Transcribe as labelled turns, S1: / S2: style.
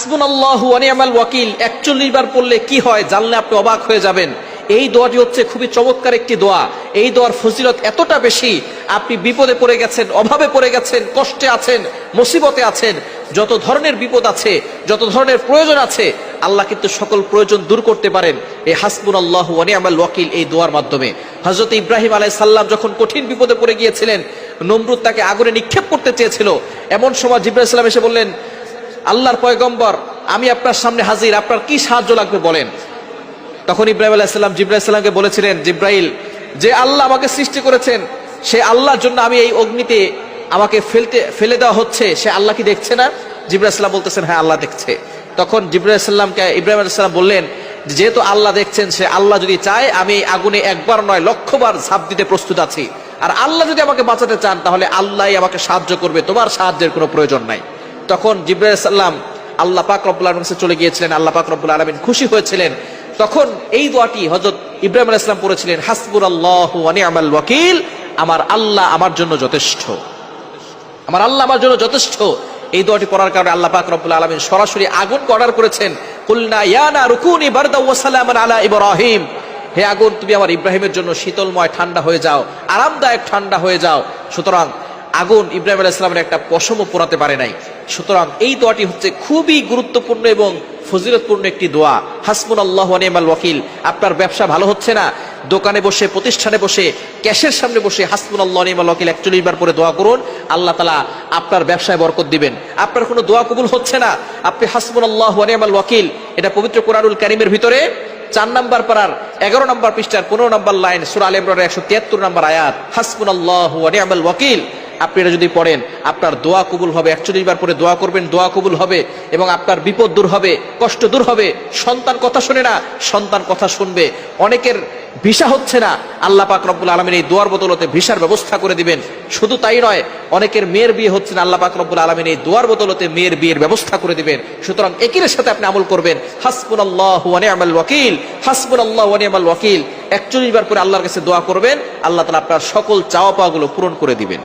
S1: হাসবুন আল্লাহ আনিয়ামাল ওয়াকিল। একচল্লিশ বার পড়লে কি হয় জানলে আপনি অবাক হয়ে যাবেন। এই দোয়াটি হচ্ছে খুবই চমৎকার একটি দোয়া। এই দোয়ার ফজিলত এতটা বেশি, আপনি বিপদে পড়ে গেছেন, অভাবে পড়ে গেছেন, কষ্টে আছেন, মুসিবতে আছেন, যত ধরনের বিপদ আছে, যত ধরনের প্রয়োজন আছে, আল্লাহ কিন্তু সকল প্রয়োজন দূর করতে পারেন এই হাসবুন আল্লাহ আনিয়ামাল ওয়াকিল এই দোয়ার মাধ্যমে। হজরত ইব্রাহিম আলাই সাল্লাম যখন কঠিন বিপদে পড়ে গিয়েছিলেন, নমরুদ তাকে আগুনে নিক্ষেপ করতে চেয়েছিল। এমন সময় জিব্রাহিম সাল্লাম এসে বললেন আল্লাহর পয়গম্বর, আমি আপনার সামনে হাজির, আপনার কি সাহায্য লাগবে বলেন। তখন ইব্রাহিম আলাহিসাল্লাম জিব্রাহিসাল্লামকে বলেছিলেন, জিব্রাইল, যে আল্লাহ আমাকে সৃষ্টি করেছেন, সে আল্লাহর জন্য আমি এই অগ্নিতে আমাকে ফেলতে, ফেলে দেওয়া হচ্ছে, সে আল্লাহ কি দেখছে না? জিব্রাহিম সাল্লাম বলতেছেন হ্যাঁ আল্লাহ দেখছে। তখন জিব্রাহিসাল্লামকে ইব্রাহিম আলাইসাল্লাম বললেন, যেহেতু আল্লাহ দেখছেন, সে আল্লাহ যদি চায়, আমি আগুনে একবার নয়, লক্ষবার ঝাঁপ দিতে প্রস্তুত আছি। আর আল্লাহ যদি আমাকে বাঁচাতে চান, তাহলে আল্লাহই আমাকে সাহায্য করবে, তোমার সাহায্যের কোনো প্রয়োজন নাই। তখন জিব্রাইল সাল্লাম আল্লাহ পাক রব্বুল আলমিন কাছে চলে গিয়েছিলেন, আল্লাহ পাক রব্বুল আলমিন খুশি হয়েছিলেন। তখন এই দোয়াটি হজরত ইব্রাহিম আলাইহিস সালাম পড়েছিলেন হাসবুর আল্লাহ নি'মাল ওয়াকিল আমার আল্লাহ আমার জন্য যথেষ্ট। আমার আল্লাহ আমার জন্য যথেষ্ট। এই দোয়াটি পড়ার কারণে আল্লাহ পাক রব্বুল আলমিন সরাসরি আগুনকে অর্ডার করেছেন। কুলনা ইয়ানা রুকুনি বারদা ওয়া সালামান আলা ইব্রাহিম হে আগুন, তুমি আমার ইব্রাহিমের জন্য শীতলময় ঠান্ডা হয়ে যাও, আরামদায়ক ঠান্ডা হয়ে যাও। সুতরাং আগুন ইব্রাহিম আলাহ ইসলামের একটা পশমও পোড়াতে পারে নাই। সুতরাং এই দোয়াটি হচ্ছে খুবই গুরুত্বপূর্ণ এবং ফজিলতপূর্ণ একটি দোয়া। হাসমুন আল্লাহ নেমাল ওয়াকিল। আপনার ব্যবসা ভালো হচ্ছে না? দোকানে বসে, প্রতিষ্ঠানে বসে, ক্যাশের সামনে বসে হাসমুন আল্লাহ নেমাল ওয়াকিল একচল্লিশ বার পরে দোয়া করুন। আল্লাহ তালা আপনার ব্যবসায় বরকত দিবেন। আপনার কোনো দোয়া কবুল হচ্ছে না? আপনি হাসমুন আল্লাহ নেমাল ওয়াকিল। এটা পবিত্র কোরআনুল কারিমের ভিতরে চার নম্বর পারার এগারো নাম্বার পৃষ্ঠার পনেরো নাম্বার লাইন সুরা আল ইমরানের একশো তিয়াত্তর নাম্বার আয়াত হাসবুন আল্লাহ ওয়াকিল। আপনি এটা যদি পড়েন, আপনার দোয়া কবুল হবে, একচল্লিশ বার পরে দোয়া করবেন, দোয়া কবুল হবে এবং আপনার বিপদ দূর হবে, কষ্ট দূর হবে, সন্তান কথা শুনে না, সন্তান কথা শুনবে। অনেকের ভিসা হচ্ছে না, আল্লাহ পাক রব্বুল আলমের এই দোয়ার বদলতে ভিসার ব্যবস্থা করে দিবেন। শুধু তাই নয়, অনেকের মেয়ের বিয়ে হচ্ছে না, আল্লাহ পাক রব্বুল আলমের এই দোয়ার বদলতে মেয়ের বিয়ের ব্যবস্থা করে দিবেন। সুতরাং একিনের সাথে আপনি আমল করবেন। হাসবুন আল্লাহ ওয়ানিয়ামাল ওয়াকিল হাসবুন আল্লাহ ওয়ানিয়ামাল ওয়াকিল। একচল্লিশ বার পরে আল্লাহর কাছে দোয়া করবেন, আল্লাহ তালা আপনার সকল চাওয়া পাওয়াগুলো পূরণ করে দিবেন।